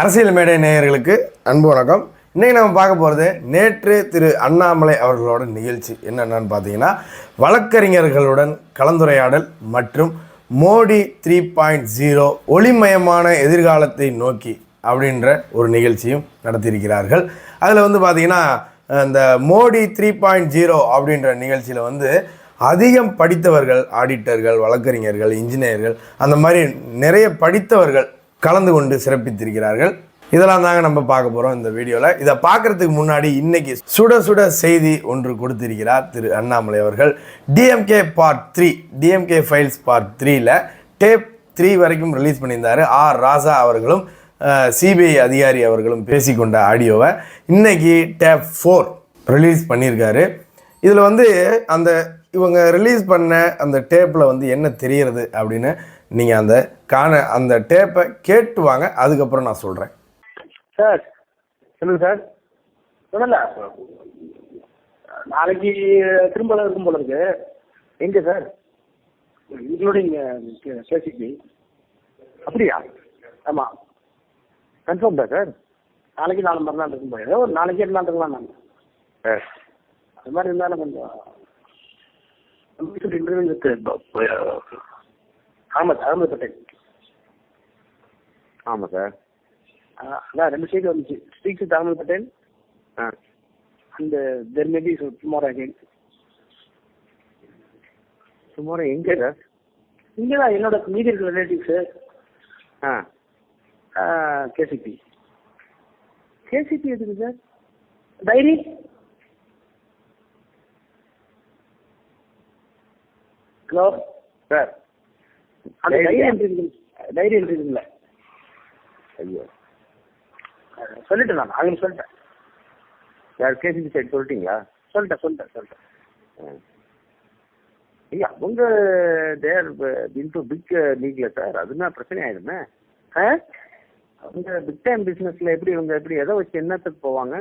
அரசியல் மேடை நேயர்களுக்கு அன்பு வணக்கம். இன்றைக்கி நம்ம பார்க்க போகிறது நேற்று திரு அண்ணாமலை அவர்களோட நிகழ்ச்சி. என்னென்னு பார்த்தீங்கன்னா வழக்கறிஞர்களுடன் கலந்துரையாடல் மற்றும் மோடி த்ரீ பாயிண்ட் ஜீரோ ஒளிமயமான எதிர்காலத்தை நோக்கி அப்படின்ற ஒரு நிகழ்ச்சியும் நடத்தியிருக்கிறார்கள். அதில் வந்து பார்த்தீங்கன்னா இந்த மோடி த்ரீ பாயிண்ட் ஜீரோ அப்படின்ற நிகழ்ச்சியில் வந்து அதிகம் படித்தவர்கள் ஆடிட்டர்கள் வழக்கறிஞர்கள் இன்ஜினியர்கள் அந்த மாதிரி நிறைய படித்தவர்கள் கலந்து கொண்டு சிறப்பித்திருக்கிறார்கள். இதெல்லாம் தாங்க நம்ம பார்க்க போகிறோம் இந்த வீடியோவில் இதை பார்க்குறதுக்கு முன்னாடி இன்னைக்கு சுட சுட செய்தி ஒன்று கொடுத்திருக்கிறார் திரு அண்ணாமலை அவர்கள். DMK part three DMK files part த்ரீல டேப் த்ரீ வரைக்கும் ரிலீஸ் பண்ணியிருந்தார். ஆர் ராசா அவர்களும் சிபிஐ அதிகாரி அவர்களும் பேசிக்கொண்ட ஆடியோவை இன்னைக்கு டேப் ஃபோர் ரிலீஸ் பண்ணியிருக்காரு. இதில் வந்து அந்த இவங்க ரிலீஸ் பண்ண அந்த டேப்பில் வந்து என்ன தெரிகிறது அப்படின்னு நீங்கள் அந்த காண அந்த டேப்பை கேட்டு வாங்க அதுக்கப்புறம் நான் சொல்கிறேன் சார் சொல்லுங்க சார். சொல்லல. நாளைக்கு திரும்ப இருக்கும் போல இருக்கு. எங்க சார்? Including KCP. அப்படியா? ஆமா. கன்ஃபார்ம் தான் சார்? நாளைக்கு நாலு மறுநாள் இருக்கும் போல. ஏதோ ஒரு நாளைக்கே இருந்தால் இருக்கலாம் நான் சார். அது மாதிரி இருந்தாலும் கொஞ்சம் இன்டர்வியூ வித் அகமத் அகமது பட்டேல் ஆமாம் சார் அதான் ரெண்டு சைடு வந்துச்சு. Speak with Ahmed Patel uh and there maybe tomorrow again tomorrow எங்கே சார் இங்கே தான் என்னோட மீதி இருக்கிற ரிலேட்டிவ்ஸு ஆ. கேசிபி கேசிபி எதுக்கு சார் டைரி ஹலோ சார் அந்த டைரி என்ட்ரி இருக்கு டைரி என்ட்ரி இருக்குல்ல ஐயோ. சொல்லிட்டேன் நான் அவங்க சொல்லிட்டேன். சார் கேசிபி சைடு சொல்லிட்டீங்களா? சொல்லிட்டேன் சொல்லிட்டேன் சொல்லிட்டேன். ஐயா அவங்க தேர் இன்டு பிக் லீக்ல சார் அதுனா பிரச்சனை ஆயிடுமே. அவங்க பிக் டைம் பிஸ்னஸ்ல எப்படி இவங்க எப்படி எதை வச்சு என்னத்துக்கு போவாங்க?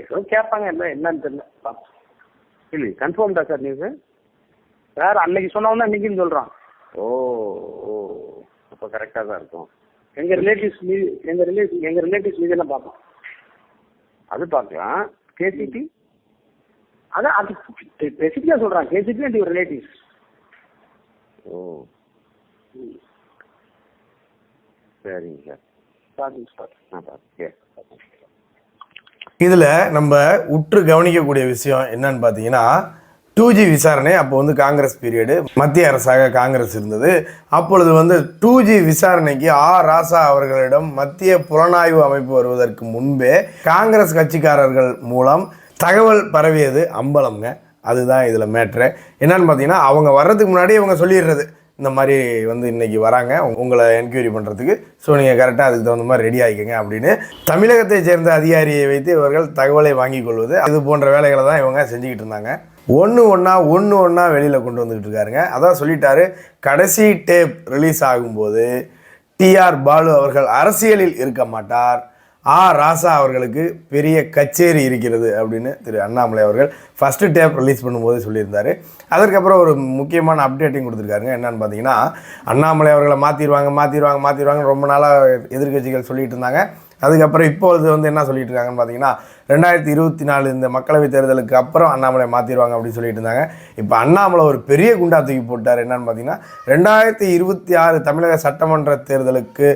ஏதோ கேட்பாங்க என்ன என்னன்னு தெரியல. இல்லை கன்ஃபார்ம் தான் சார் நீங்கள் சார் அன்னைக்கு சொன்னவன் தான் இன்னைக்குன்னு சொல்றான். ஓ ஓ அப்போ கரெக்டாக தான் இருக்கும். எங்க ரிலேட்டிவ்ஸ் மீது எங்க ரிலேட்டிவ் எங்க ரிலேட்டிவ்ஸ் மீது எல்லாம் பார்ப்போம் அது பார்க்கலாம். கேசிபி அதான் அது ஸ்பெசிஃபிக்கா சொல்றான். KCP and your relatives oh. சரிங்க சார். ஸ்டார்டிங் ஸ்டார்ட் நான் பார்த்துக்கேன் இதில் நம்ம உற்று கவனிக்கக்கூடிய விஷயம் என்னன்னு பார்த்தீங்கன்னா டூ ஜி விசாரணை அப்போ வந்து காங்கிரஸ் பீரியடு மத்திய அரசாக காங்கிரஸ் இருந்தது. அப்பொழுது வந்து டூ ஜி விசாரணைக்கு ஆர் ராசா அவர்களிடம் மத்திய புலனாய்வு அமைப்பு வருவதற்கு முன்பே காங்கிரஸ் கட்சிக்காரர்கள் மூலம் தகவல் பரவியது அம்பலம்ங்க. அதுதான் இதில் மேட்ரு. என்னன்னு பார்த்தீங்கன்னா அவங்க வர்றதுக்கு முன்னாடி இவங்க சொல்லிடுறது. இந்த மாதிரி வந்து இன்னைக்கு வராங்க. உங்களை என்கொயரி பண்ணுறதுக்கு ஸோ நீங்கள் கரெக்டாக அதுக்கு தகுந்த மாதிரி ரெடி ஆகிக்கங்க அப்படின்னு தமிழகத்தை சேர்ந்த அதிகாரியை வைத்து இவர்கள் தகவலை வாங்கிக் கொள்வது இது போன்ற வேலைகளை தான் இவங்க செஞ்சுக்கிட்டு இருந்தாங்க. ஒன்று ஒன்றா ஒன்று ஒன்றா வெளியில் கொண்டு வந்துக்கிட்டு இருக்காருங்க. அதான் சொல்லிட்டாரு கடைசி டேப் ரிலீஸ் ஆகும்போது டிஆர் பாலு அவர்கள் அரசியலில் இருக்க மாட்டார். ஆ ராசா அவர்களுக்கு பெரிய கச்சேரி இருக்கிறது அப்படின்னு திரு அண்ணாமலை அவர்கள் ஃபஸ்ட்டு டேப் ரிலீஸ் பண்ணும்போது சொல்லியிருந்தாரு. அதற்கப்புறம் ஒரு முக்கியமான அப்டேட்டையும் கொடுத்துருக்காருங்க. என்னன்னு பார்த்தீங்கன்னா அண்ணாமலை அவர்களை மாற்றிடுவாங்க மாற்றிடுவாங்க மாற்றிடுவாங்க ரொம்ப நாளாக எதிர்க்கட்சிகள் சொல்லிட்டு இருந்தாங்க. அதுக்கப்புறம் இப்போது வந்து என்ன சொல்லிட்டு இருக்காங்கன்னு பார்த்தீங்கன்னா ரெண்டாயிரத்தி இருபத்தி நாலு இந்த மக்களவைத் தேர்தலுக்கு அப்புறம் அண்ணாமலை மாற்றிடுவாங்க அப்படின்னு சொல்லிட்டு இருந்தாங்க. இப்போ அண்ணாமலை ஒரு பெரிய குண்டா தூக்கி போட்டார். என்னன்னு பார்த்தீங்கன்னா ரெண்டாயிரத்தி இருபத்தி ஆறு தமிழக சட்டமன்ற தேர்தலுக்கு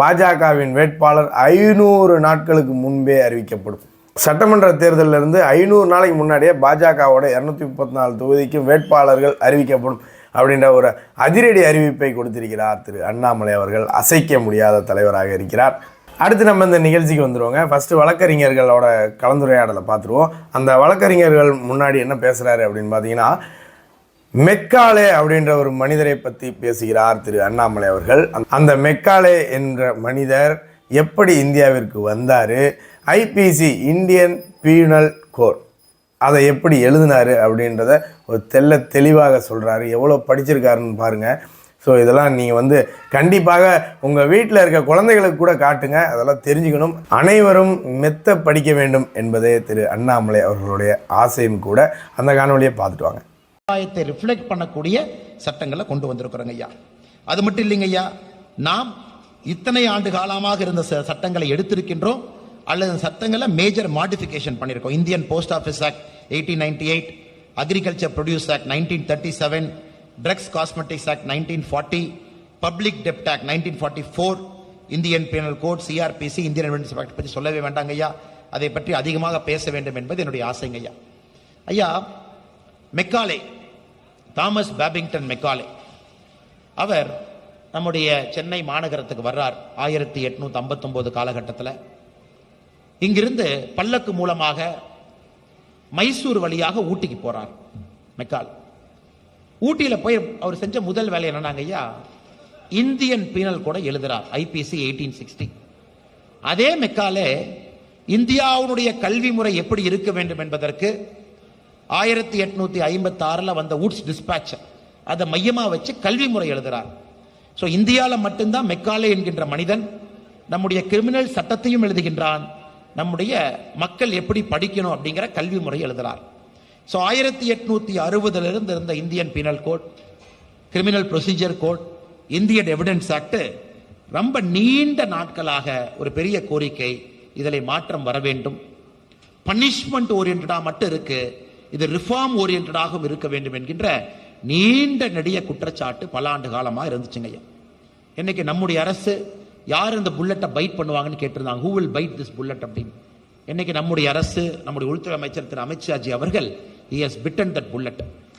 பாஜகவின் வேட்பாளர் ஐநூறு நாட்களுக்கு முன்பே அறிவிக்கப்படும். சட்டமன்ற தேர்தலில் இருந்து ஐநூறு நாளைக்கு முன்னாடியே பாஜகவோட இரநூத்தி முப்பத்தி நாலு தொகுதிக்கும் வேட்பாளர்கள் அறிவிக்கப்படும் அப்படின்ற ஒரு அதிரடி அறிவிப்பை கொடுத்திருக்கிறார் திரு அண்ணாமலை அவர்கள். அசைக்க முடியாத தலைவராக இருக்கிறார். அடுத்து நம்ம இந்த நிகழ்ச்சிக்கு வந்துடுவோங்க ஃபஸ்ட்டு வழக்கறிஞர்களோட கலந்துரையாடலை பார்த்துருவோம். அந்த வழக்கறிஞர்கள் முன்னாடி என்ன பேசுகிறாரு அப்படின்னு பார்த்தீங்கன்னா மெக்காலே அப்படின்ற ஒரு மனிதரை பற்றி பேசுகிறார் திரு அண்ணாமலை அவர்கள். அந்த- மெக்காலே என்ற மனிதர் எப்படி இந்தியாவிற்கு வந்தார்? ஐபிசி இந்தியன் பீனல் கோட் அதை எப்படி எழுதினாரு அப்படின்றத ஒரு தெல்ல தெளிவாக சொல்கிறாரு எவ்வளோ படிச்சிருக்காருன்னு பாருங்கள் ஸோ இதெல்லாம் நீங்கள் வந்து கண்டிப்பாக உங்கள் வீட்டில் இருக்க குழந்தைகளுக்கு கூட காட்டுங்க. அதெல்லாம் தெரிஞ்சுக்கணும். அனைவரும் மெத்த படிக்க வேண்டும் என்பதே திரு அண்ணாமலை அவர்களுடைய ஆசையும் கூட அந்த காணொலியை பார்த்துட்டு வாங்க. சமுதாயத்தை ரிஃப்ளெக்ட் பண்ணக்கூடிய சட்டங்களை கொண்டு வந்திருக்கிறோங்க ஐயா. அது மட்டும் இல்லைங்க ஐயா. நாம் இத்தனை ஆண்டு காலமாக இருந்த ச- சட்டங்களை எடுத்திருக்கின்றோம். அல்லது சட்டங்களை மேஜர் மாடிஃபிகேஷன் பண்ணியிருக்கோம். Indian post office act eighteen ninety eight agriculture produce act nineteen thirty seven drugs cosmetics act nineteen forty public டெப்ட் act nineteen forty four Indian penal code CrPC Indian revenue act பற்றி சொல்லவே வேண்டாங்க ஐயா அதை பற்றி அதிகமாக பேச வேண்டும் என்பது என்னுடைய ஆசைங்க ஐயா ஐயா மெக்காலே தாமஸ் பேபிங்டன் மெக்காலே அவர் நம்முடைய சென்னை மாநகரத்துக்கு வர்றார் ஆயிரத்தி எட்நூத்தி ஐம்பத்தொம்போது காலகட்டத்தில். இங்கிருந்து பல்லக்கு மூலமாக மைசூர் வழியாக ஊட்டிக்கு போறார் மெக்கால். ஊட்டியில போய் அவர் செஞ்ச முதல் வேலை என்னன்னாங்க ஐயா? இந்தியன் பீனல் கூட எழுதுறார் ஐபிசி எயிட்டீன் சிக்ஸ்டி அதே மெக்காலே இந்தியாவுடைய கல்வி முறை எப்படி இருக்க வேண்டும் என்பதற்கு ஆயிரத்தி எட்நூத்தி ஐம்பத்தி ஆறுல வந்த உட்ஸ் டிஸ்பேட்ச் அதை மையமா வச்சு கல்வி முறை எழுதுறார். ஸோ இந்தியாவில் மட்டும்தான் மெக்காலே என்கின்ற மனிதன் நம்முடைய கிரிமினல் சட்டத்தையும் எழுதுகின்றான் நம்முடைய மக்கள் எப்படி படிக்கணும் அப்படிங்கிற கல்வி முறை எழுதுறார். ஸோ ஆயிரத்தி எட்நூத்தி அறுபதுலிருந்து இருந்த Indian penal code criminal procedure code Indian evidence act ரொம்ப நீண்ட நாட்களாக ஒரு பெரிய கோரிக்கை இதில் மாற்றம் வர வேண்டும். பனிஷ்மெண்ட் ஓரியன்டாக மட்டும் இருக்கு. இது ரிஃபார்ம் ஓரியன்டாகவும் இருக்க வேண்டும் என்கின்ற நீண்ட நெடிய குற்றச்சாட்டு பல ஆண்டு காலமாக இருந்துச்சுங்க இன்னைக்கு நம்முடைய அரசு யார் இந்த புல்லட்டை பைட் பண்ணுவாங்கன்னு கேட்டிருந்தாங்க? Who will bite this bullet அப்படின்னு. இன்னைக்கு நம்முடைய அரசு நம்முடைய உள்துறை அமைச்சர் திரு அமித்ஷாஜி அவர்கள் he has bitten that bullet.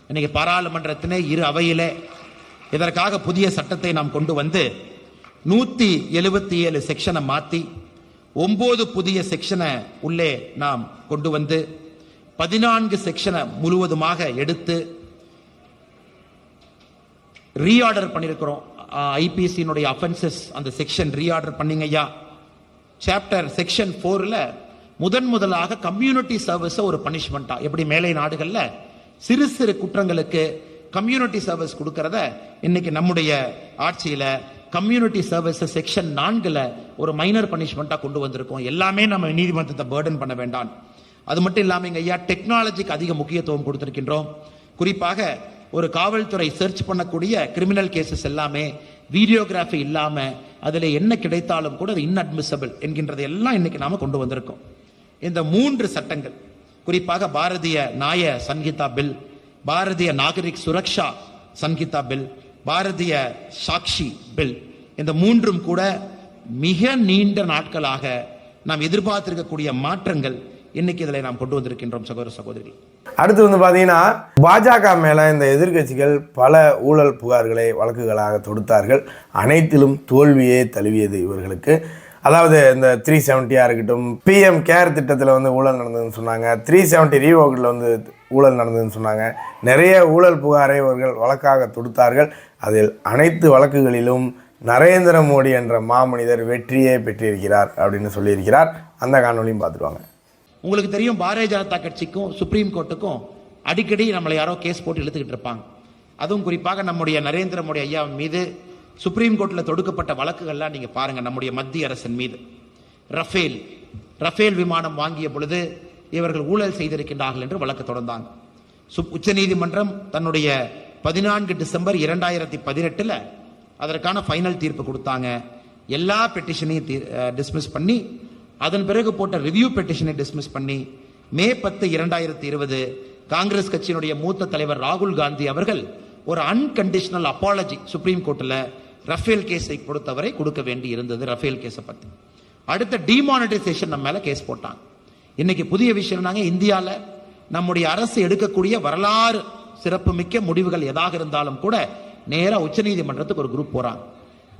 இன்னைக்கு பாராளுமன்றத்தினே இரு அவையிலே இதற்காக புதிய சட்டத்தை நாம் கொண்டு வந்து நூற்றி எழுபத்தி ஏழு செக்ஷனை மாற்றி ஒம்பது புதிய செக்ஷனை உள்ளே நாம் கொண்டு வந்து பதினான்கு செக்ஷனை முழுவதுமாக எடுத்து ரீஆர்டர் பண்ணியிருக்கிறோம் ஐபிசியினுடைய அஃபென்சஸ் அந்த செக்ஷன் ரீஆர்டர் பண்ணிங்கய்யா. ஐயா சாப்டர் செக்ஷன் ஃபோரில் முதன் முதலாக கம்யூனிட்டி சர்வீஸ் ஒரு பனிஷ்மெண்டா எப்படி மேலை நாடுகள்ல சிறு சிறு குற்றங்களுக்கு கம்யூனிட்டி சர்வீஸ் கொடுக்கறத இன்னைக்கு நம்முடைய ஆட்சியில கம்யூனிட்டி சர்வீஸ் செக்ஷன் நான்குல ஒரு மைனர் பனிஷ்மெண்டா கொண்டு வந்திருக்கோம். எல்லாமே நம்ம நீதிமன்றத்தை பேர்டன் பண்ண வேண்டாம். அது மட்டும் இல்லாம இங்க ஐயா டெக்னாலஜிக்கு அதிக முக்கியத்துவம் கொடுத்திருக்கின்றோம். குறிப்பாக ஒரு காவல்துறை சர்ச் பண்ணக்கூடிய கிரிமினல் கேசஸ் எல்லாமே வீடியோகிராஃபி இல்லாம அதுல என்ன கிடைத்தாலும் கூட அது இன்அட்மிசபிள் என்கின்றதை எல்லாம் இன்னைக்கு நாம கொண்டு வந்திருக்கோம். இந்த மூன்று சட்டங்கள் குறிப்பாக Bharatiya Nyaya Sanhita bill Bharatiya Nagarik Suraksha Sanhita bill Bharatiya Sakshya bill இந்த மூன்றும் கூட மிக நீண்ட நாட்களாக நாம் எதிர்பார்த்திருக்கக்கூடிய மாற்றங்கள் இன்னைக்கு இதில் நாம் கொண்டு வந்திருக்கின்றோம் சகோதர சகோதரிகள். அடுத்து வந்து பார்த்தீங்கன்னா பாஜக மேலே இந்த எதிர்க்கட்சிகள் பல ஊழல் புகார்களை வழக்குகளாக தொடுத்தார்கள். அனைத்திலும் தோல்வியே தழுவியது இவர்களுக்கு. அதாவது இந்த த்ரீ செவன்ட்டியாக இருக்கட்டும் பிஎம் கேர் திட்டத்தில் வந்து ஊழல் நடந்ததுன்னு சொன்னாங்க. த்ரீ செவன்ட்டி ரீவோக்கில் வந்து ஊழல் நடந்ததுன்னு சொன்னாங்க. நிறைய ஊழல் புகாரை இவர்கள் வழக்காக தொடுத்தார்கள். அதில் அனைத்து வழக்குகளிலும் நரேந்திர மோடி என்ற மாமனிதர் வெற்றியே பெற்றிருக்கிறார் அப்படின்னு சொல்லியிருக்கிறார். அந்த காணொலியும் பார்த்துருவாங்க உங்களுக்கு தெரியும் பாரதிய ஜனதா கட்சிக்கும் சுப்ரீம் கோர்ட்டுக்கும் அடிக்கடி நம்மளை யாரோ கேஸ் போட்டு இழுத்துக்கிட்டு இருப்பாங்க. அதுவும் குறிப்பாக நம்முடைய நரேந்திர மோடி ஐயா மீது சுப்ரீம் கோர்ட்டில் தொடுக்கப்பட்ட வழக்குகள்லாம் நீங்கள் பாருங்கள் நம்முடைய மத்திய அரசின் மீது. ரஃபேல் ரஃபேல் விமானம் வாங்கிய பொழுது இவர்கள் ஊழல் செய்திருக்கின்றார்கள் என்று வழக்கு தொடர்ந்தாங்க. சுப் உச்சநீதிமன்றம் தன்னுடைய பதினான்கு டிசம்பர் இரண்டாயிரத்தி பதினெட்டில் அதற்கான ஃபைனல் தீர்ப்பு கொடுத்தாங்க. எல்லா பெட்டிஷனையும் டிஸ்மிஸ் பண்ணி அதன் பிறகு போட்ட ரிவ்யூ பெட்டிஷனை டிஸ்மிஸ் பண்ணி மே பத்து இரண்டாயிரத்தி இருபது காங்கிரஸ் கட்சியினுடைய மூத்த தலைவர் ராகுல் காந்தி அவர்கள் ஒரு அன்கண்டிஷனல் அப்பாலஜி சுப்ரீம் கோர்ட்டில் ரஃபேல் கேஸை பொறுத்தவரை கொடுக்க வேண்டி இருந்தது ரஃபேல் கேஸை பற்றி அடுத்த டிமானிட்டைசேஷன் நம்ம மேலே கேஸ் போட்டாங்க. இன்னைக்கு புதிய விஷயம் நாங்கள் இந்தியாவில் நம்முடைய அரசு எடுக்கக்கூடிய வரலாறு சிறப்புமிக்க முடிவுகள் எதாக இருந்தாலும் கூட நேராக உச்சநீதிமன்றத்துக்கு ஒரு குரூப் போகிறாங்க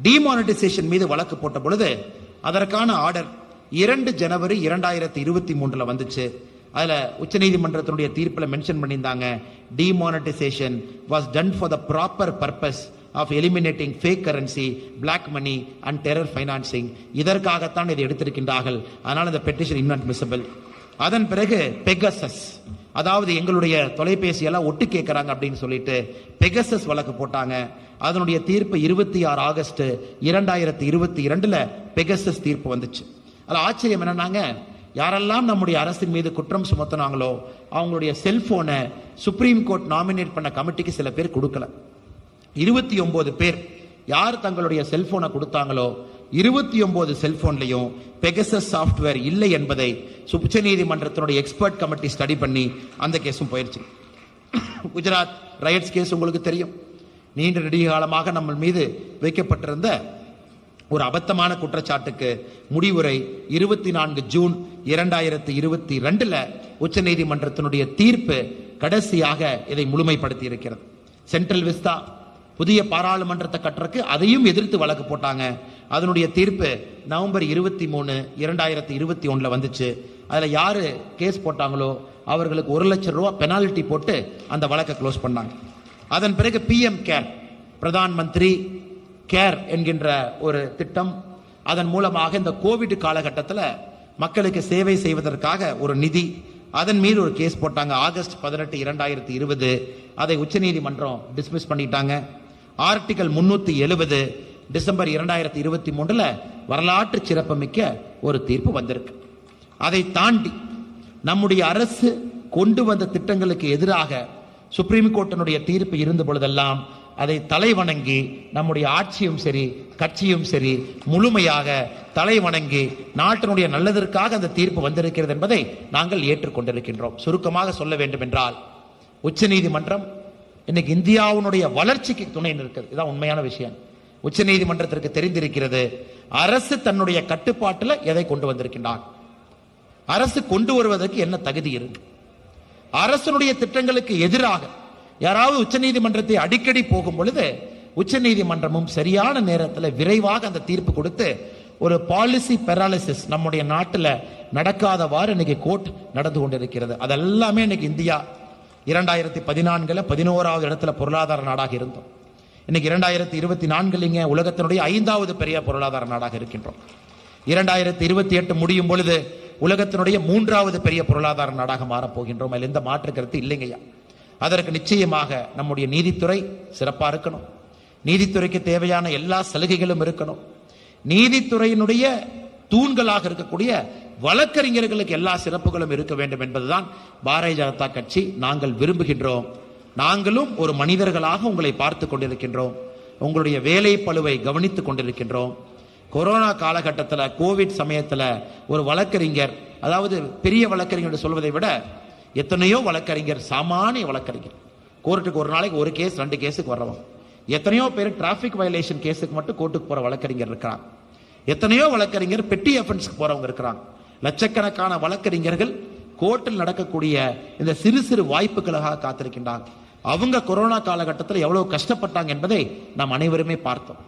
டிமானிட்டைசேஷன் மீது வழக்கு போட்ட பொழுது அதற்கான ஆர்டர் இரண்டு ஜனவரி இரண்டாயிரத்தி இருபத்தி மூன்றில் வந்துச்சு. அதில் உச்சநீதிமன்றத்தினுடைய தீர்ப்பில் மென்ஷன் பண்ணியிருந்தாங்க. Demonetisation was done for the proper purpose of eliminating fake currency black money and terror financing இதற்காகத்தான் இதை எடுத்திருக்கின்றார்கள். அதனால் இந்த பெட்டிஷன் இன்அட்மிசபிள் அதன் பிறகு பெகசஸ் அதாவது எங்களுடைய தொலைபேசியெல்லாம் ஒட்டு கேட்குறாங்க அப்படின்னு சொல்லிட்டு பெகசஸ் வழக்கு போட்டாங்க. அதனுடைய தீர்ப்பு இருபத்தி ஆறு ஆகஸ்ட் இரண்டாயிரத்தி இருபத்தி இரண்டில் பெகசஸ் தீர்ப்பு வந்துச்சு. அதில் ஆச்சரியம் என்னன்னாங்க? யாரெல்லாம் நம்முடைய அரசின் மீது குற்றம் சுமத்தினாங்களோ அவங்களுடைய செல்போனை சுப்ரீம் கோர்ட் நாமினேட் பண்ண கமிட்டிக்கு சில பேர் கொடுக்கல. இருபத்தி ஒன்பது பேர் யார் தங்களுடைய செல்போனை கொடுத்தாங்களோ இருபத்தி ஒன்பது செல்போன்லையும் பெகசஸ் சாஃப்ட்வேர் இல்லை என்பதை உச்ச நீதிமன்றத்தினுடைய எக்ஸ்பர்ட் கமிட்டி ஸ்டடி பண்ணி அந்த கேஸும் போயிடுச்சு குஜராத் ரயட்ஸ் கேஸ் உங்களுக்கு தெரியும். நீண்ட நெடிய காலமாக நம்ம மீது வைக்கப்பட்டிருந்த ஒரு அபத்தமான குற்றச்சாட்டுக்கு முடிவுரை இருபத்தி நான்கு ஜூன் இரண்டாயிரத்தி இருபத்தி ரெண்டுல உச்ச நீதிமன்றத்தினுடைய தீர்ப்பு கடைசியாக இதை முழுமைப்படுத்தி இருக்கிறது சென்ட்ரல் விஸ்தா புதிய பாராளுமன்றத்தை கட்டுறக்கு அதையும் எதிர்த்து வழக்கு போட்டாங்க. அதனுடைய தீர்ப்பு நவம்பர் இருபத்தி மூணு இரண்டாயிரத்தி இருபத்தி ஒன்றில் வந்துச்சு. அதில் யார் கேஸ் போட்டாங்களோ அவர்களுக்கு ஒரு லட்சம் ரூபா பெனால்ட்டி போட்டு அந்த வழக்கை க்ளோஸ் பண்ணாங்க. அதன் பிறகு PM care Pradhan Mantri care என்கின்ற ஒரு திட்டம். அதன் மூலமாக இந்த கோவிட் காலகட்டத்தில் மக்களுக்கு சேவை செய்வதற்காக ஒரு நிதி அதன் மீது ஒரு கேஸ் போட்டாங்க. ஆகஸ்ட் பதினெட்டு இரண்டாயிரத்தி இருபது. அதை உச்சநீதிமன்றம் டிஸ்மிஸ் பண்ணிட்டாங்க. ஆர்டிகல் முன்னூத்தி எழுபது டிசம்பர் இரண்டாயிரத்தி இருபத்தி மூணுல வரலாற்று சிறப்புமிக்க ஒரு தீர்ப்பு வந்திருக்கு. அதை தாண்டி நம்முடைய அரசு கொண்டு வந்த திட்டங்களுக்கு எதிராக சுப்ரீம் கோர்ட்டினுடைய தீர்ப்பு இருந்த பொழுதெல்லாம் அதை தலை வணங்கி நம்முடைய ஆட்சியும் சரி கட்சியும் சரி முழுமையாக தலை வணங்கி நாட்டினுடைய நல்லதற்காக அந்த தீர்ப்பு வந்திருக்கிறது என்பதை நாங்கள் ஏற்றுக்கொண்டிருக்கின்றோம். சுருக்கமாக சொல்ல வேண்டும் என்றால் உச்சநீதிமன்றம் இன்னைக்கு இந்தியாவினுடைய வளர்ச்சிக்கு துணை நிற்கிறது இதான் உண்மையான விஷயம். உச்சநீதிமன்றத்திற்கு தெரிந்திருக்கிறது அரசு தன்னுடைய கட்டுப்பாட்டில் எதை கொண்டு வந்திருக்கின்றார் அரசு கொண்டு வருவதற்கு என்ன தகுதி இருக்கு? அரசனுடைய திட்டங்களுக்கு எதிராக யாராவது உச்சநீதிமன்றத்தை அடிக்கடி போகும் பொழுது உச்சநீதிமன்றமும் சரியான நேரத்தில் விரைவாக அந்த தீர்ப்பு கொடுத்து ஒரு பாலிசி பெராலிசிஸ் நம்முடைய நாட்டில் நடக்காதவாறு இன்னைக்கு கோர்ட் நடந்து கொண்டிருக்கிறது. அதெல்லாமே இன்னைக்கு இந்தியா இரண்டாயிரத்தி பதினான்குல பதினோராவது இடத்துல பொருளாதார நாடாக இருந்தோம். இன்னைக்கு இரண்டாயிரத்தி இருபத்தி நான்குலிங்க உலகத்தினுடைய ஐந்தாவது பெரிய பொருளாதார நாடாக இருக்கின்றோம். இரண்டாயிரத்தி இருபத்தி எட்டு முடியும் பொழுது உலகத்தினுடைய மூன்றாவது பெரிய பொருளாதார நாடாக மாறப் போகின்றோம். அதில் எந்த மாற்று கருத்து இல்லைங்கய்யா. அதற்கு நிச்சயமாக நம்முடைய நீதித்துறை சிறப்பாக இருக்கணும். நீதித்துறைக்கு தேவையான எல்லா சலுகைகளும் இருக்கணும். நீதித்துறையினுடைய தூண்களாக இருக்கக்கூடிய வழக்கறிஞர்களுக்கு எல்லா சிறப்புகளும் இருக்க வேண்டும் என்பதுதான் பாரதிய ஜனதா கட்சி நாங்கள் விரும்புகின்றோம். நாங்களும் ஒரு மனிதர்களாக உங்களை பார்த்து கொண்டிருக்கின்றோம். உங்களுடைய வேலை பளுவை கவனித்துக் கொண்டிருக்கின்றோம். கொரோனா காலகட்டத்தில் கோவிட் சமயத்தில் ஒரு வழக்கறிஞர் அதாவது பெரிய வழக்கறிஞர் சொல்வதை விட எத்தனையோ வழக்கறிஞர் சாமானிய வழக்கறிஞர். கோர்ட்டுக்கு ஒரு நாளைக்கு ஒரு கேஸ் ரெண்டு கேஸுக்கு வர்றவங்க எத்தனையோ பேர் டிராஃபிக் வயலேஷன் கேஸுக்கு மட்டும் கோர்ட்டுக்கு போற வழக்கறிஞர் இருக்கிறாங்க எத்தனையோ வழக்கறிஞர் பெட்டி அஃபென்ஸ்க்கு போறவங்க இருக்கிறாங்க லட்சக்கணக்கான வழக்கறிஞர்கள் கோர்ட்டில் நடக்கக்கூடிய இந்த சிறு சிறு வாய்ப்புகளுக்காக காத்திருக்கின்றாங்க. அவங்க கொரோனா காலகட்டத்தில் எவ்வளவு கஷ்டப்பட்டாங்க என்பதை நாம் அனைவருமே பார்த்தோம்.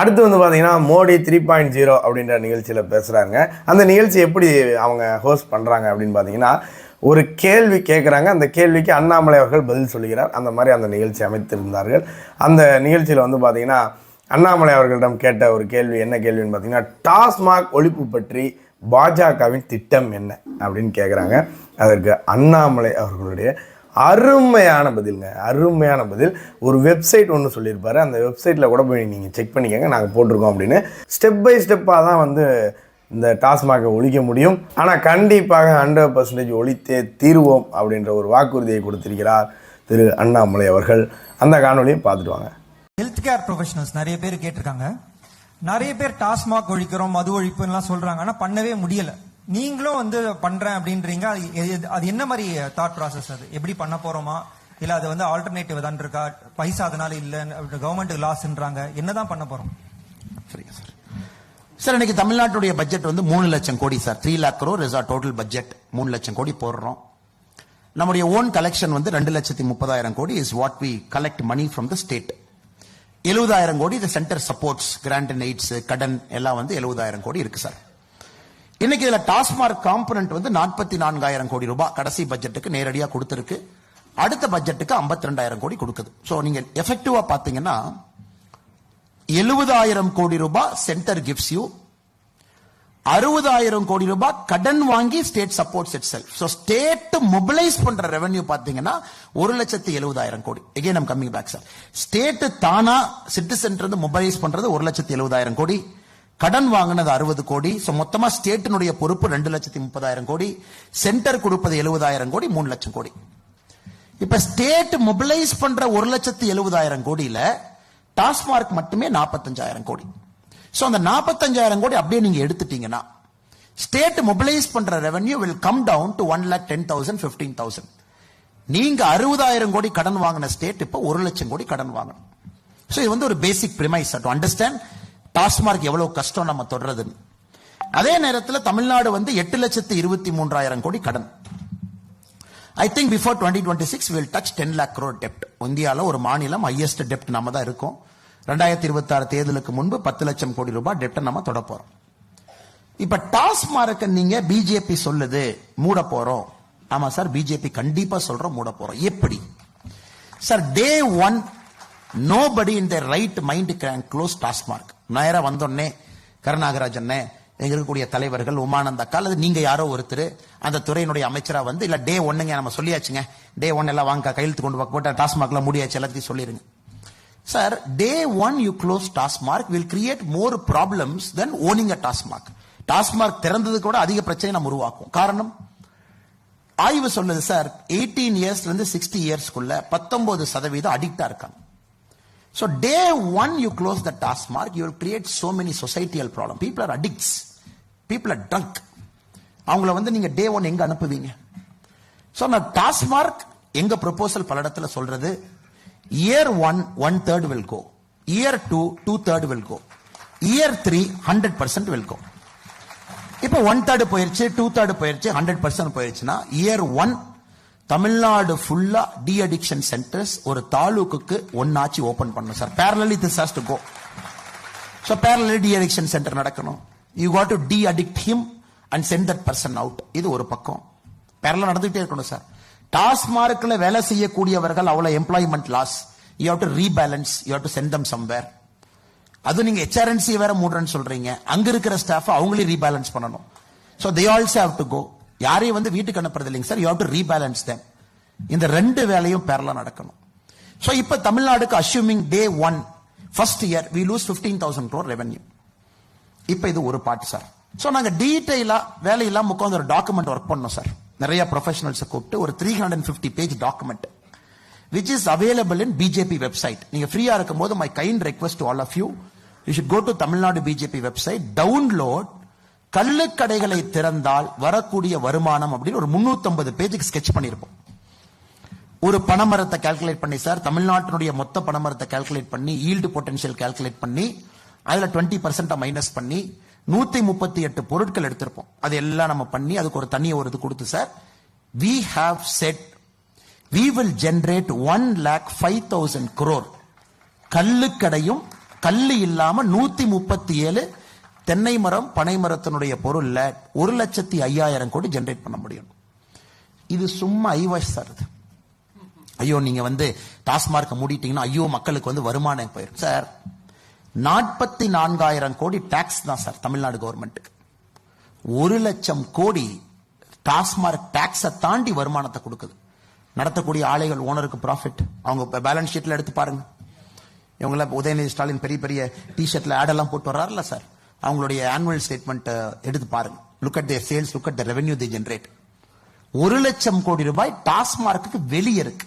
அடுத்து வந்து பார்த்தீங்கன்னா மோடி த்ரீ பாயிண்ட் ஜீரோ அப்படின்ற நிகழ்ச்சியில் பேசுகிறாங்க அந்த நிகழ்ச்சி எப்படி அவங்க ஹோஸ்ட் பண்ணுறாங்க அப்படின்னு பார்த்தீங்கன்னா ஒரு கேள்வி கேட்குறாங்க அந்த கேள்விக்கு அண்ணாமலை அவர்கள் பதில் சொல்கிறார் அந்த மாதிரி அந்த நிகழ்ச்சி அமைத்திருந்தார்கள். அந்த நிகழ்ச்சியில் வந்து பார்த்தீங்கன்னா அண்ணாமலை அவர்களிடம் கேட்ட ஒரு கேள்வி என்ன கேள்வின்னு பார்த்தீங்கன்னா டாஸ்மாக் ஒழிப்பு பற்றி பாஜகவின் திட்டம் என்ன? அப்படின்னு கேட்குறாங்க அதற்கு அண்ணாமலை அவர்களுடைய அருமையான பதிலுங்க. அருமையான பதில். ஒரு வெப்சைட் ஒன்று சொல்லியிருப்பாரு. அந்த வெப்சைட்டில் கூட போய் நீங்கள் செக் பண்ணிக்கோங்க. நாங்கள் போட்டிருக்கோம் அப்படின்னு. ஸ்டெப் பை ஸ்டெப்பாக தான் வந்து இந்த டாஸ்மாகை ஒழிக்க முடியும். ஆனால் கண்டிப்பாக ஹண்ட்ரட் பர்சன்டேஜ் ஒழித்தே தீர்வோம் அப்படின்ற ஒரு வாக்குறுதியை கொடுத்திருக்கிறார் திரு அண்ணாமலை அவர்கள். அந்த காணொலியை பார்த்துட்டு வாங்க. ஹெல்த் கேர் ப்ரொஃபஷனல்ஸ் நிறைய பேர் கேட்டிருக்காங்க. நிறைய பேர் டாஸ்மாக் ஒழிக்கிறோம் மது ஒழிப்புலாம் சொல்றாங்க. ஆனா பண்ணவே முடியல. நீங்களும் வந்து பண்றேன் அப்படின்றீங்க. அது எது- அது என்ன மாதிரி தாட் ப்ராசஸ் அது? எப்படி பண்ண போறோமா? இல்ல அது வந்து ஆல்டர்னேட்டிவ் தான் இருக்கா? பைசா அதனால இல்ல கவர்மெண்ட்டுக்கு லாஸ்ன்றாங்க என்னதான் பண்ண போறோம்? சரிங்க சார். சார் இன்னைக்கு தமிழ்நாட்டுடைய பட்ஜெட் வந்து மூணு லட்சம் கோடி sir three lakh crore is total budget மூணு லட்சம் கோடி போடுறோம். நம்முடைய ஓன் கலெக்ஷன் வந்து ரெண்டு லட்சத்தி முப்பதாயிரம் கோடி is what we collect money from the state எழுபதாயிரம் கோடி இந்த centre supports grant and aids கடன் எல்லாம் வந்து எழுபதாயிரம் கோடி இருக்கு சார் இன்னைக்கு இதுல டாஸ்மார்க் காம்பனன்ட் வந்து நாற்பத்தி நான்காயிரம் கோடி ரூபாய் கடைசி பட்ஜெட்டுக்கு நேரடியாக கொடுத்துருக்கு. அடுத்த பட்ஜெட்டுக்கு ஐம்பத்தி ரெண்டாயிரம் கோடி கொடுக்குது. ஸோ நீங்க எஃபெக்டிவா பாத்தீங்கன்னா எழுபதாயிரம் கோடி ரூபாய் சென்டர் கிஃப்ட்ஸ் யூ அறுபதாயிரம் கோடி ரூபாய் கடன் வாங்கி state supports itself so state mobilise பண்ற ரெவென்யூ பாத்தீங்கன்னா ஒரு லட்சத்தி எழுபதாயிரம் கோடி. Again I'm coming back sir state தானா சிட்டிசன் இருந்து மொபைலைஸ் பண்றது ஒரு லட்சத்தி எழுபதாயிரம் கோடி. கடன் வாங்கினது அறுபது கோடி. ஸோ மொத்தமா ஸ்டேட்டினுடைய பொறுப்பு ரெண்டு லட்சத்தி முப்பதாயிரம் கோடி. சென்டர் கொடுப்பது எழுபதாயிரம் கோடி மூணு லட்சம் கோடி. இப்ப ஸ்டேட் மொபிலைஸ் பண்ற ஒரு லட்சத்தி எழுபதாயிரம் கோடியில் டாஸ்மார்க் மட்டுமே நாற்பத்தஞ்சாயிரம் கோடி. ஸோ அந்த நாற்பத்தஞ்சாயிரம் கோடி அப்படியே நீங்க எடுத்துட்டீங்கன்னா ஸ்டேட் மொபிலைஸ் பண்ற revenue will come down to one lakh ten thousand fifteen thousand நீங்க அறுபதாயிரம் கோடி கடன் வாங்கின ஸ்டேட் இப்போ ஒரு லட்சம் கோடி கடன் வாங்கணும். ஸோ இது வந்து ஒரு basic premise to understand TASMAC எவ்வளவு கஷ்டம் நம்ம தொடர்றதுன்னு அதே நேரத்தில் தமிழ்நாடு வந்து எட்டு லட்சத்து இருபத்தி மூன்றாயிரம் கோடி கடன். I think before twenty twenty six will touch ten lakh crore டெப்ட் இந்தியாவில் ஒரு மாநிலம் ஹையஸ்ட் டெப்ட் நம்ம தான் இருக்கோம். ரெண்டாயிரத்தி இருபத்தி ஆறு தேர்தலுக்கு முன்பு பத்து லட்சம் கோடி ரூபாய் டெப்டை நம்ம தொட போறோம். இப்ப டாஸ்மார்க்கை நீங்க பிஜேபி சொல்லுது மூட போறோம். ஆமா சார் பிஜேபி கண்டிப்பா சொல்றோம் மூட போறோம். எப்படி? Sir day one nobody in the right mind can close TASMAC நேராக வந்தோடனே கருணாகராஜன் எங்க இருக்கக்கூடிய தலைவர்கள் உமானந்த அக்கா அல்லது நீங்க யாரோ ஒருத்தர் அந்த துறையினுடைய அமைச்சரா வந்து இல்ல டே ஒன்னுங்க நம்ம சொல்லியாச்சுங்க. டே ஒன் எல்லாம் வாங்க கையெழுத்து கொண்டு போக போட்டு டாஸ்மார்க்ல முடியாச்சு எல்லாத்தையும் சொல்லிருங்க. Sir day one you close TASMAC will create more problems then owning a TASMAC TASMAC திறந்தது கூட அதிக பிரச்சனை நம்ம உருவாக்கும். காரணம்? ஆய்வு சொன்னது சார் எயிட்டீன் இயர்ஸ்ல இருந்து சிக்ஸ்டி இயர்ஸ்க்குள்ள பத்தொன்பது சதவீதம் அடிக்டா இருக்காங்க. So day one you close the TASMAC you create so many societal problem people are addicts people are drunk அவங்கள வந்து நீங்க டே ஒன் எங்க அனுப்புவீங்க? ஸோ நான் டாஸ்மார்க் எங்க ப்ரொபோசல் பல இடத்துல சொல்றது year one one third will go year two two third will go year three hundred percent will go இப்போ ஒன் தேர்ட் போயிருச்சு டூ தேர்ட் போயிருச்சு ஹண்ட்ரட் பர்சன்ட் போயிருச்சுன்னா இயர் ஒன் தமிழ்நாடு ஃபுல்லா டி அடிக்ஷன் சென்டர்ஸ் ஒரு தாலுக்குக்கு ஒன்னாச்சு ஓபன் பண்ணணும் sir parallelly this has to go so parallelly de addiction centre நடக்கணும். You got to de addict him and send that person out இது ஒரு பக்கம். பேரல நடந்துகிட்டே இருக்கணும் சார் டாஸ்மார்க்ல வேலை செய்யக்கூடியவர்கள் அவ்வளவு employment loss you have to rebalance you have to send them somewhere அது நீங்க ஹெச்ஆர்என்சி வேற மூடுறேன்னு சொல்றீங்க. அங்க இருக்கிற ஸ்டாஃப் அவங்களே ரீபேலன்ஸ் பண்ணணும். So they also have to go யாரையும் வந்து வீட்டுக்கு அனுப்புறது இல்லைங்க sir. You have to rebalance them இந்த ரெண்டு வேலையும் பேரலா நடக்கணும். ஸோ இப்போ தமிழ்நாடுக்கு assuming day one first year we lose fifteen thousand crore revenue இப்போ இது ஒரு பாட்டு சார். ஸோ நாங்கள் டீட்டெயிலாக வேலையெல்லாம் உட்காந்து ஒரு டாக்குமெண்ட் ஒர்க் பண்ணோம் சார். நிறைய ப்ரொஃபஷனல்ஸை கூப்பிட்டு ஒரு three hundred fifty page document which is available in BJP website நீங்க ஃப்ரீயா இருக்கும்போது my kind request all of you you should go to Tamil Nadu BJP website download கள்ளுக்கடைகளை திறந்தால் வரக்கூடிய வருமானம் அப்படின்னு ஒரு 350 பேஜுக்கு ஸ்கெட்ச் பண்ணியிருப்போம். ஒரு பணமரத்தை கால்குலேட் பண்ணி சார் தமிழ்நாட்டினுடைய மொத்த பணமரத்தை கால்குலேட் பண்ணி ஈல்டு பொட்டன்ஷியல் கால்குலேட் பண்ணி அதில் டுவெண்ட்டி பர்சன்ட் மைனஸ் பண்ணி நூத்தி முப்பத்தி எட்டு பொருட்கள் எடுத்திருப்போம். அது எல்லாம் நம்ம பண்ணி அதுக்கு ஒரு தனியை ஒரு இது கொடுத்து sir we have set we will generate one lakh five thousand crore கல்லுக்கடையும் கல்லு இல்லாம நூத்தி முப்பத்தி ஏழு தென்னை மரம் பனை மரத்தினுடைய பொருள்ல ஒரு லட்சத்தி ஐயாயிரம் கோடி ஜென்ரேட் பண்ண முடியும். இது சும்மா ஐவாஷ் சார் இது. ஐயோ நீங்க வந்து டாஸ்மார்க்கை மூடிட்டீங்கன்னா ஐயோ மக்களுக்கு வந்து வருமானம் போயிடும் சார் நாற்பத்தி நான்காயிரம் கோடி டாக்ஸ் தான் சார் தமிழ்நாடு கவர்மெண்ட்டுக்கு ஒரு லட்சம் கோடி டாஸ்மார்க் டாக்ஸை தாண்டி வருமானத்தை கொடுக்குது. நடத்தக்கூடிய ஆலைகள் ஓனருக்கு ப்ராஃபிட் அவங்க பேலன்ஸ் ஷீட்டில் எடுத்து பாருங்க. இவங்கள உதயநிதி ஸ்டாலின் பெரிய பெரிய டிஷர்ட்ல ஆடெல்லாம் போட்டு வர்றாருல சார் அவங்களுடைய ஆனுவல் ஸ்டேட்மெண்ட் எடுத்து பாருங்க. Look at their sales look at the revenue they generate ஒரு லட்சம் கோடி ரூபாய் டாஸ்மார்க்கு வெளியே இருக்கு.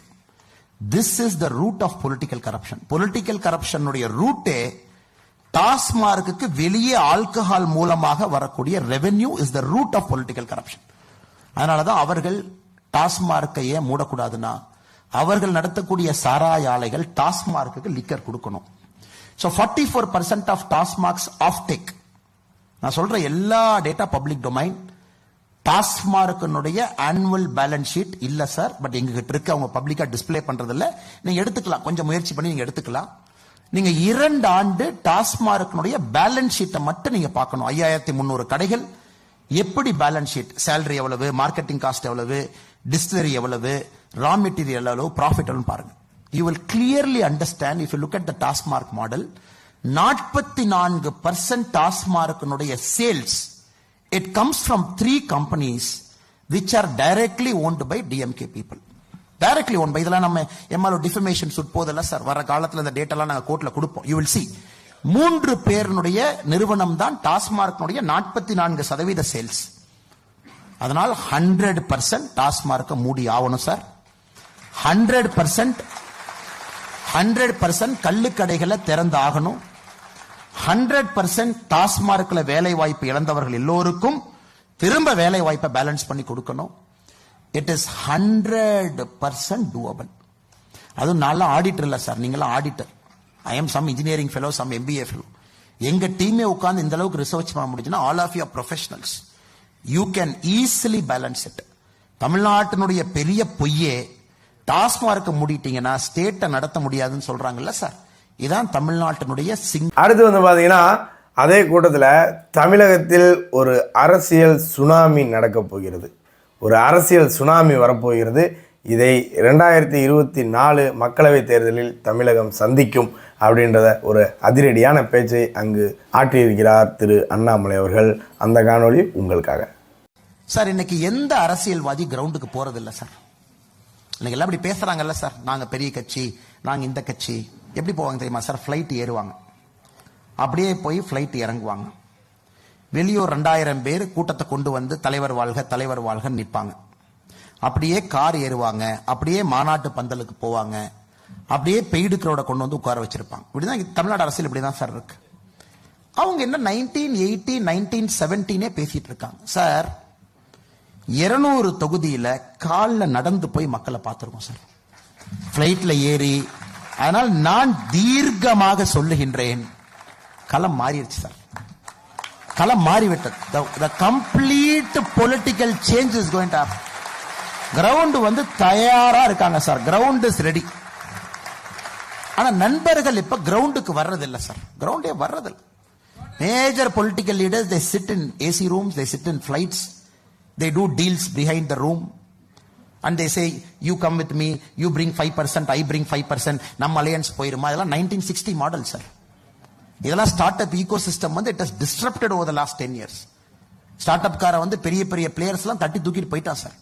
This is the root of political corruption political கரப்ஷனுடைய ரூட்டே டாஸ்மார்க்கு வெளியே ஆல்கஹால் மூலமாக வரக்கூடிய revenue is the root of political corruption அதனாலதான் அவர்கள் டாஸ்மார்க்கை ஏன் மூடக்கூடாதுன்னா அவர்கள் நடத்தக்கூடிய சாராய ஆலைகள் டாஸ்மார்க்கு லிக்கர் கொடுக்கணும். So forty four percent of TASMACs offtake நான் சொல்ற எல்லா டேட்டா பப்ளிக் டொமைன் டாஸ்மார்க்கினுடைய ஆனுவல் பேலன்ஸ் ஷீட் இல்ல சார் பட் எங்ககிட்ட இருக்கு அவங்க பப்ளிக்கா டிஸ்ப்ளே பண்றதில்ல. நீங்க எடுத்துக்கலாம் கொஞ்சம் முயற்சி பண்ணி நீங்க எடுத்துக்கலாம். நீங்க இரண்டு ஆண்டு டாஸ்மார்க்னுடைய பேலன்ஸ் ஷீட்டை மட்டும் நீங்க பார்க்கணும். ஐயாயிரத்தி முந்நூறு கடைகள். எப்படி பேலன்ஸ் ஷீட்? சேலரி எவ்வளவு? மார்க்கெட்டிங் காஸ்ட் எவ்வளவு? டிஸ்டிலரி எவ்வளவு? ரா மெட்டீரியல் எவ்வளவு? ப்ராஃபிட் எவ்வளவு பாருங்க. You will clearly understand if you look at the TASMAC model நாற்பத்தி நான்கு percent டாஸ்மார்க்கினுடைய sales it comes from three companies which are directly owned by DMK people directly owned by இதெல்லாம் நம்ம எம்எல்ஓ defamation சுட் போதெல்லாம் sir வர காலத்தில் இந்த டேட்டெல்லாம் நாங்கள் கோர்ட்டில் கொடுப்போம். யூ வில் சி மூன்று பேருனுடைய நிறுவனம் தான் டாஸ்மார்க்னுடைய நாற்பத்தி நான்கு சதவீத சேல்ஸ் அதனால் ஹண்ட்ரட் பர்சன்ட் டாஸ்மார்க்கை மூடி ஆகணும் sir hundred percent hundred percent கள்ளுக்கடைகளை திறந்து ஆகணும். ஹண்ட்ரட் பர்சன்ட் டாஸ்மார்க்கில் வேலை வாய்ப்பு இழந்தவர்கள் எல்லோருக்கும் திரும்ப வேலை வாய்ப்பை பேலன்ஸ் பண்ணி கொடுக்கணும். It is hundred percent doable அதுவும் நல்லா ஆடிட்டர் இல்லை சார் நீங்களாம் auditor I am some engineering fellow some MBA fellow எங்க டீமே உட்கார்ந்து இந்த அளவுக்கு ரிசர்ச் பண்ண முடிஞ்சுன்னா all of you professionals you can easily balance it தமிழ்நாட்டினுடைய பெரிய பொய்யே டாஸ்மார்க்க மூடிட்டீங்கன்னா ஸ்டேட்டை நடத்த முடியாதுன்னு சொல்றாங்கல்ல சார் இதான் தமிழ்நாட்டினுடைய சிங் அடுத்து வந்து பார்த்தீங்கன்னா அதே கூட்டத்தில் தமிழகத்தில் ஒரு அரசியல் சுனாமி நடக்கப் போகிறது. ஒரு அரசியல் சுனாமி வரப்போகிறது. இதை ரெண்டாயிரத்தி இருபத்தி நாலு மக்களவைத் தேர்தலில் தமிழகம் சந்திக்கும் அப்படின்றத ஒரு அதிரடியான பேச்சை அங்கு ஆற்றியிருக்கிறார் திரு அண்ணாமலை அவர்கள். அந்த காணொளி உங்களுக்காக. சார் இன்னைக்கு எந்த அரசியல்வாதி கிரவுண்டுக்கு போறது சார்? இன்னைக்கு எல்லாம் இப்படி பேசுறாங்கல்ல சார். நாங்க பெரிய கட்சி நாங்க இந்த கட்சி. எப்படி போவாங்க தெரியுமா சார்? ஃப்ளைட் ஏறுவாங்க. அப்படியே போய் ஃப்ளைட் இறங்குவாங்க. வெளியூர் ரெண்டாயிரம் பேர் கூட்டத்தை கொண்டு வந்து தலைவர் வாழ்க தலைவர் வாழ்க நிற்பாங்க அப்படியே கார் ஏறுவாங்க அப்படியே மாநாட்டு பந்தலுக்கு போவாங்க அப்படியே பெய்டு கொண்டு வந்து உட்கார வச்சிருப்பாங்க. இப்படிதான் தமிழ்நாடு அரசியல் இப்படிதான் சார் இருக்கு. அவங்க என்ன நைன்டீன் எயிட்டி நைன்டீன் செவன்டீனே பேசிட்டு இருக்காங்க. சார் இருநூறு தொகுதியில காலில் நடந்து போய் மக்களை பார்த்துருக்கோம் சார். பிளைட்ல ஏறி அதனால் நான் தீர்க்கமாக சொல்லுகின்றேன். களம் மாறிடுச்சு சார். களம் மாறிவிட்டது. The complete political change is going to ground வந்து தயாரா இருக்காங்க சார் கிரவுண்ட் இஸ் ரெடி ஆனா நண்பர்கள் இப்ப கிரவுண்டுக்கு வர்றதில்லை சார் கிரவுண்டே வர்றதில்லை. Major political leaders they sit in AC rooms they sit in flights they do deals behind the room and they say you come with me you bring five percent I bring five percent நம்ம alliance போயிருமா? இதெல்லாம் nineteen sixty model sir இதெல்லாம் start up ecosystem வந்து it has disrupted over the last ten years startup காரை வந்து பெரிய பெரிய players எல்லாம் தட்டி தூக்கிட்டு போயிட்டான் சார்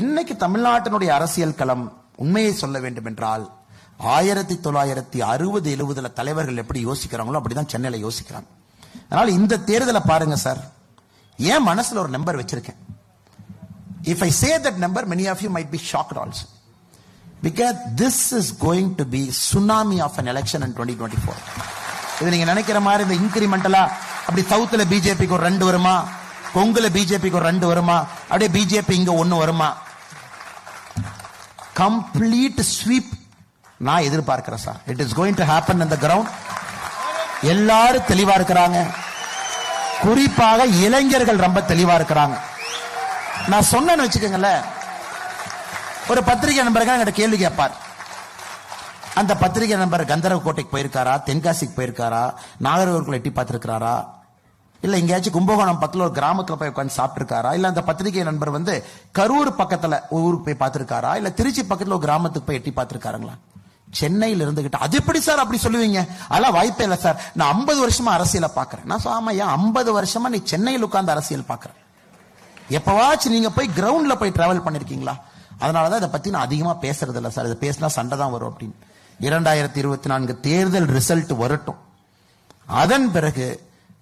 இன்னைக்கு தமிழ்நாட்டினுடைய அரசியல் களம் உண்மையை சொல்ல வேண்டும் என்றால் ஆயிரத்தி தொள்ளாயிரத்தி அறுபது எழுபதுல தலைவர்கள் எப்படி யோசிக்கிறாங்களோ அப்படிதான் சென்னையில யோசிக்கிறாங்க. அதனால இந்த தேர்தலை பாருங்க சார் ஏன் மனசுல ஒரு நம்பர் வச்சிருக்கேன். If I say that number many of you might be shocked also because this is going to be tsunami of an election and twenty twenty four இது நீங்க நினைக்கிற மாதிரி இந்த இன்கிரிமெண்டலா அப்படி சவுத்துல பிஜேபிக்கு ஒரு ரெண்டு வருமா? கொங்குல பிஜேபிக்கு ஒரு ரெண்டு வருமா? அப்படியே பிஜேபி இங்க ஒன்னு வருமா? கம்ப்ளீட் ஸ்வீப் நான் எதிர்பார்க்கிறேன் sir it is going to happen இந்த கிரவுண்ட் எல்லாரும் தெளிவா இருக்கிறாங்க. குறிப்பாக இளைஞர்கள் ரொம்ப தெளிவா இருக்கிறாங்க. நான் சொன்னேன்னு வச்சுக்கோங்களேன். ஒரு பத்திரிகை நண்பர்கள் என்கிட்ட கேள்வி கேட்பார். அந்த பத்திரிகை நண்பர் கந்தரவக்கோட்டைக்கு போயிருக்காரா? தென்காசிக்கு போயிருக்காரா? நாகர்கோவில் எட்டி பார்த்துருக்காரா இல்ல எங்கேயாச்சும் கும்பகோணம் பக்கத்துல ஒரு கிராமத்துல போய் உட்காந்து சாப்பிட்ருக்காரா இல்ல அந்த பத்திரிகை நண்பர் வந்து கரூர் பக்கத்துல ஊருக்கு போய் பார்த்திருக்காரா? இல்ல திருச்சி பக்கத்துல ஒரு கிராமத்துக்கு போய் எட்டி பார்த்திருக்காருங்களா? சென்னையில இருந்துகிட்டு அது எப்படி சார் அப்படி சொல்லுவீங்க? அதெல்லாம் வாய்ப்பே இல்லை சார். நான் ஐம்பது வருஷமா அரசியலை பாக்குறேன் நான் சொல், ஐம்பது வருஷமா நீ சென்னையில் உட்கார்ந்து அரசியல் பாக்குறேன் எப்பவாச்சும் நீங்க போய் கிரவுண்ட்ல போய் டிராவல் பண்ணிருக்கீங்களா? அதனாலதான் இதை பத்தி நான் அதிகமா பேசுறது இல்ல சார். இதை பேசினா சண்டை தான் வரும் அப்படின்னு. இரண்டாயிரத்தி இருபத்தி நான்கு தேர்தல் ரிசல்ட் வரட்டும். அதன் பிறகு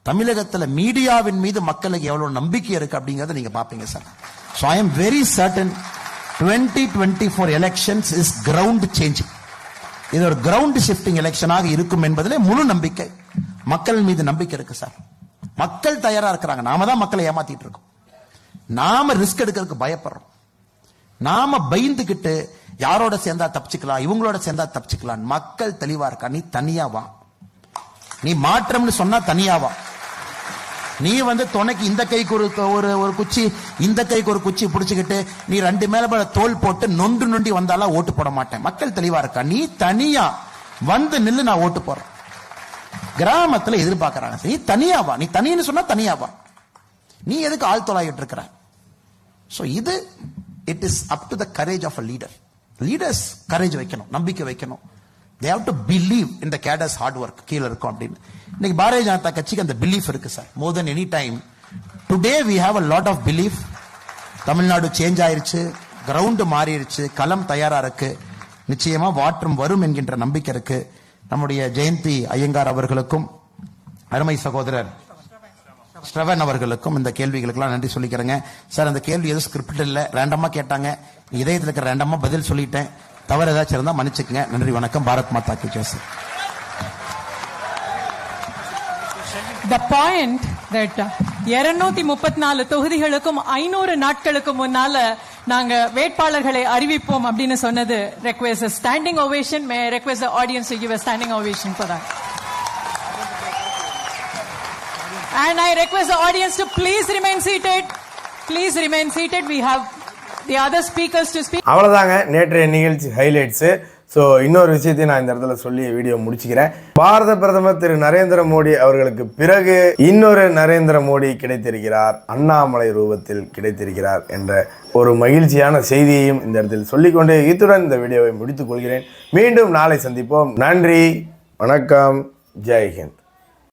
தமிழகத்தில் மீடியாவின் மீது மக்களுக்கு எவ்வளவு நம்பிக்கை இருக்கு அப்படிங்கறத நீங்க பாப்பீங்க sir so I am very certain twenty twenty four elections is ground changing இது ஒரு கிரவுண்ட் ஷிஃப்டிங் எலெக்ஷனாக இருக்கும் என்பதிலே முழு நம்பிக்கை. மக்கள் மீது நம்பிக்கை இருக்கு சார் மக்கள் தயாரா இருக்கிறாங்க. நாம தான் மக்களை ஏமாத்திட்டு இருக்கோம். நாம ரிஸ்க் எடுக்கிறதுக்கு பயப்படுறோம். நாம பயந்துகிட்டு யாரோட சேர்ந்தா தப்பிச்சுக்கலாம் இவங்களோட சேர்ந்தா தப்பிச்சுக்கலாம். மக்கள் தெளிவா இருக்கா? நீ தனியா வா. நீ மாற்றம்னு சொன்னா தனியா வா. நீ வந்து துணைக்கு இந்த கைக்கு ஒரு ஒரு ஒரு குச்சி இந்த கைக்கு ஒரு குச்சி பிடிச்சிக்கிட்டு நீ ரெண்டு மேல தோல் போட்டு நொண்டு நொண்டி வந்தாலும் ஓட்டு போட மாட்டேன். மக்கள் தெளிவா இருக்கா? நீ தனியா வந்து நில்லு நான் ஓட்டு போறேன். கிராமத்துல எதிர்பார்க்கறாங்க. நீ தனியா வா. நீ தனின்னு சொன்னா தனியா வா. நீ எதுக்கு ஆள் தொலாயிட்டு இருக்கிற? சோ இது it is up to the courage of a leader leaders courage வைக்கணும் நம்பிக்கை வைக்கணும். தே ஹவ் டு பிலீவ் இந்த கேடர்ஸ் ஹார்ட் ஒர்க் கீழே இருக்கும் அப்படின்னு. இன்னைக்கு பாரதிய ஜனதா கட்சிக்கு அந்த பிலீஃப் இருக்கு sir more then any time today we have a lot of belief Tamil Nadu change ஆயிருச்சு. கிரவுண்டு மாறிடுச்சு களம் தயாரா இருக்கு. நிச்சயமா வாற்றம் வரும் என்கின்ற நம்பிக்கை இருக்கு. நம்முடைய ஜெயந்தி ஐயங்கார் அவர்களுக்கும் அருமை சகோதரர் ஸ்ரவன் அவர்களுக்கும் இந்த கேள்விகளுக்கெல்லாம் நன்றி சொல்லிக்கிறேங்க. சார் அந்த கேள்வி எதுவும் ஸ்கிரிப்ட் இல்ல. ரேண்டமாக கேட்டாங்க. இதயத்தில் இருக்கிற ரேண்டமாக பதில் சொல்லிட்டேன். தவறு ஏதாச்சும் இருந்தா மன்னிச்சுக்கங்க. நன்றி வணக்கம். பாரத் மாதா கி ஜெய் சார். The இருநூத்தி முப்பத்தி நாலு தொகுதிகளுக்கும் ஐநூறு நாட்களுக்கு முன்னால நாங்க வேட்பாளர்களை அறிவிப்போம் அப்படின்னு சொன்னது request standing ovation may request audience request standing ovation to and I request the audience to please remain seated. Please remain seated. We have the other speakers to speak. அவ்வளோதாங்க நேற்றைய நிகழ்ச்சி ஹைலைட்ஸு ஸோ இன்னொரு விஷயத்தையும் நான் இந்த இடத்துல சொல்லி video முடிச்சுக்கிறேன். பாரத பிரதமர் திரு நரேந்திர மோடி அவர்களுக்கு பிறகு இன்னொரு நரேந்திர மோடி கிடைத்திருக்கிறார். அண்ணாமலை ரூபத்தில் கிடைத்திருக்கிறார் என்ற ஒரு மகிழ்ச்சியான செய்தியையும் இந்த இடத்தில் சொல்லிக்கொண்டு இத்துடன் இந்த வீடியோவை முடித்துக் கொள்கிறேன். மீண்டும் நாளை சந்திப்போம். நன்றி. வணக்கம். ஜெய்ஹிந்த்